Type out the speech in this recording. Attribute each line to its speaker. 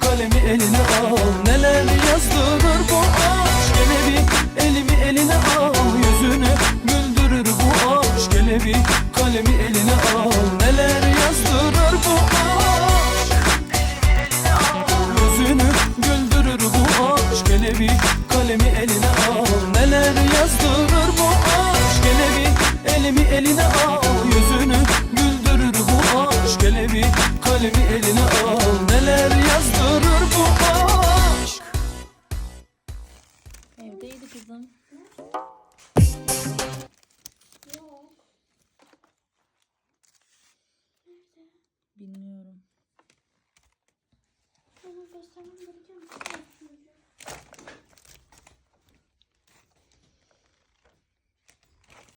Speaker 1: Kalemi eline al Neler yazdırır bu aşk? Gele bir elimi eline al Yüzünü güldürür bu aşk? Gele bir kalemi eline al Neler yazdırır bu aşk? Yüzünü güldürür bu aşk? Gele bir kalemi eline al Neler yazdırır bu aşk? Gele bir elimi eline kalbimi eline al Neler yazdırır bu aşk
Speaker 2: Evdeydi kızım
Speaker 3: Yok.
Speaker 2: Bilmiyorum.
Speaker 3: Bunu göstermem gereken